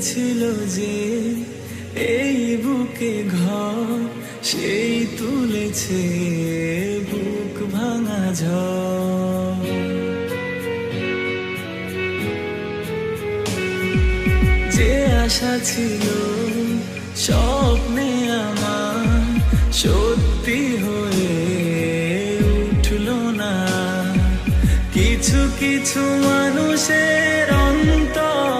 বেঁধেছিল যে এই বুকে ঘর, সেই তুলেছে বুক ভাঙা ঝড়। যে আশা ছিল স্বপ্নে আমার সত্যি হয়ে উঠল না। কিছু কিছু মানুষের অন্তর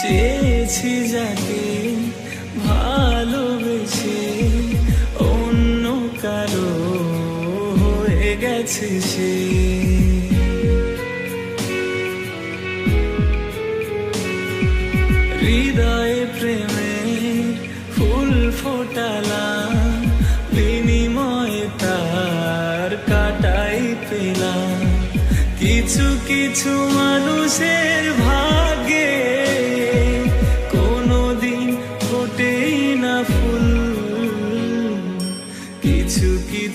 চেয়েছি যাকে ভালোবেসে অন্য কারও হয়ে গেছে সে। হৃদয়ে প্রেমের ফুল ফোটালাম বিনিময়ে তার কাটাই পেলাম কিছু কিছু মানুষের ভাগ্যে